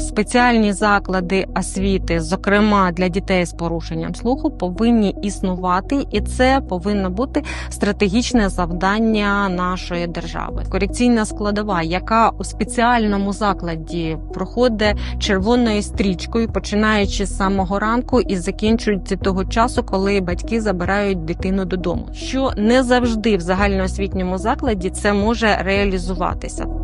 спеціальні заклади освіти, зокрема для дітей з порушенням слуху, повинні існувати, і це повинно бути стратегічне завдання нашої держави. Корекційна складова, яка у спеціальному закладі проходить червоною стрічкою, починаючи з самого ранку і закінчується того часу, коли батьки забирають дитину додому. Що не завжди в загальноосвітньому закладі це може реалізуватися.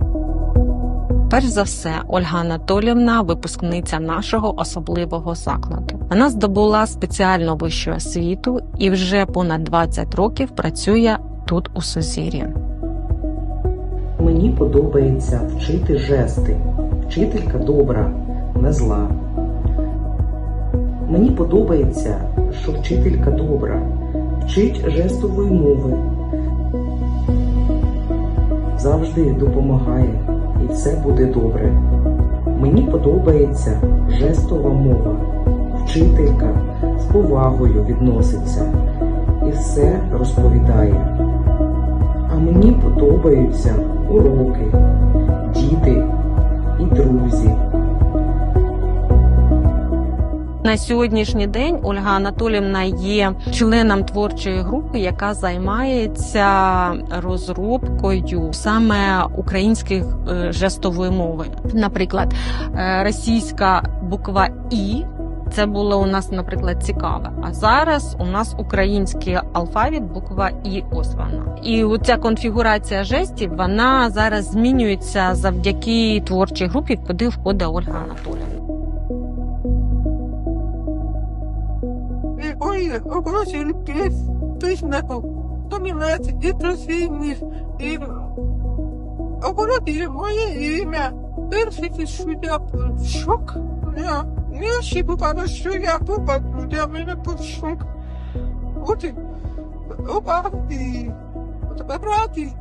Перш за все, Ольга Анатолівна, випускниця нашого особливого закладу. Вона здобула спеціальну вищу освіту і вже понад 20 років працює тут у Созір'ї. Мені подобається вчити жести. Вчителька добра, не зла. Мені подобається, що вчителька добра, вчить жестової мови. Завжди допомагає, і все буде добре. Мені подобається жестова мова. Вчителька з повагою відноситься і все розповідає. А мені подобаються уроки, На сьогоднішній день Ольга Анатолівна є членом творчої групи, яка займається розробкою саме українських е, жестової мови. Наприклад, е, російська буква І. Це було у нас, наприклад, цікаве. А зараз у нас український алфавіт, буква І ось вона. І ця конфігурація жестів вона зараз змінюється завдяки творчій групі, куди входить Ольга Анатолівна. Ой, оголошую признаков домінації і тросійність, і обороти моє ім'я. Перший, що я був в шок. Я не очікувала, що я попаду, для мене був шок. От, і- опа, і от брати,